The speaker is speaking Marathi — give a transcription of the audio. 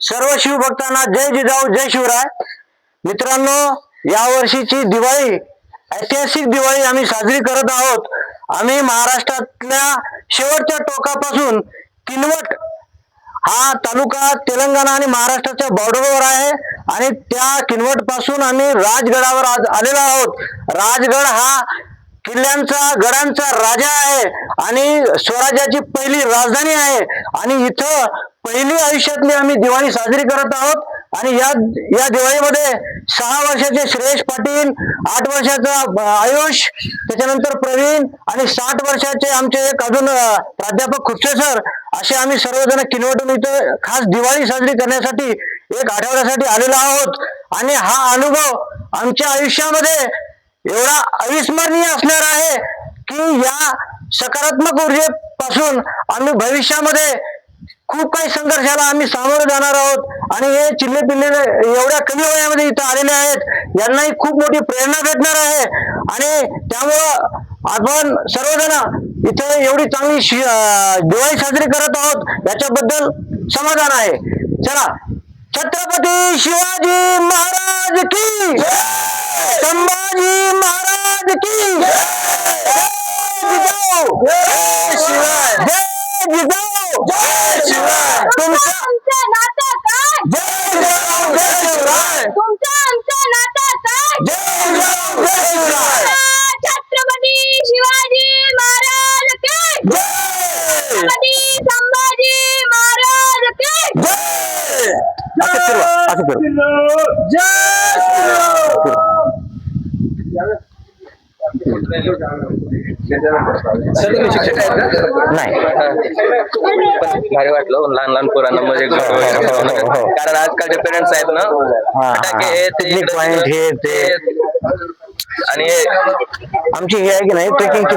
सर्व शिवभक्तांना जय जिजाऊ जय शिवराय. मित्रांनो या वर्षीची दिवाळी ऐतिहासिक दिवाळी आम्ही साजरी करत आहोत. आम्ही महाराष्ट्रातल्या शेवटच्या टोकापासून किनवट हा तालुका तेलंगणा आणि महाराष्ट्राच्या बॉर्डरवर आहे आणि त्या किनवटपासून आम्ही राजगडावर आज आलेलो आहोत. राजगड हा किल्ल्यांचा गडांचा राजा आहे आणि स्वराज्याची पहिली राजधानी आहे. आणि इथं पहिली आयुष्यातली आम्ही दिवाळी साजरी करत आहोत. आणि या या दिवाळीमध्ये सहा वर्षाचे श्रेयश पाटील आठ वर्षाचा आयुष त्याच्यानंतर प्रवीण आणि साठ वर्षाचे आमचे एक अजून प्राध्यापक खुपसे सर असे आम्ही सर्वजण किनवटून इथं खास दिवाळी साजरी करण्यासाठी एक आठवड्यासाठी आलेलो आहोत. आणि हा अनुभव आमच्या आयुष्यामध्ये एवढा अविस्मरणीय असणार आहे की या सकारात्मक ऊर्जेपासून आम्ही भविष्यामध्ये खूप काही संघर्षाला आम्ही सामोरे जाणार आहोत. आणि हे चिल्ले पिल्ले एवढ्या कमी वयामध्ये इथं आलेले आहेत. यांनाही खूप मोठी प्रेरणा भेटणार आहे. आणि त्यामुळं आपण सर्वजण इथं एवढी चांगली दिवाळी साजरी करत आहोत. याच्याबद्दल समाधान आहे. चला. छत्रपती शिवाजी महाराज की संभाजी महाराज की जय! जिजाऊ जय शिवाय जय जिजाऊ! जय शिवाय तुमच्या आमचं नातं काय? जय जिजाऊ जय शिवराय! तुमचं आमचं नातं काय? जय जिजाऊ जय शिवराय! छत्रपती शिवाजी महाराज के जय! छत्रपती संभाजी महाराज के जय! असं फिरवा असं फिरवा सर तुम्ही शिक्षक आहेत का नाही भारी वाटलं लहान लहान पोरांना हो. कारण आजकालचे पेरेंट्स आहेत ना हा, फटाके हा. ते इकडे हे ते. आणि आमची ही आहे की नाही ट्रेकिंगची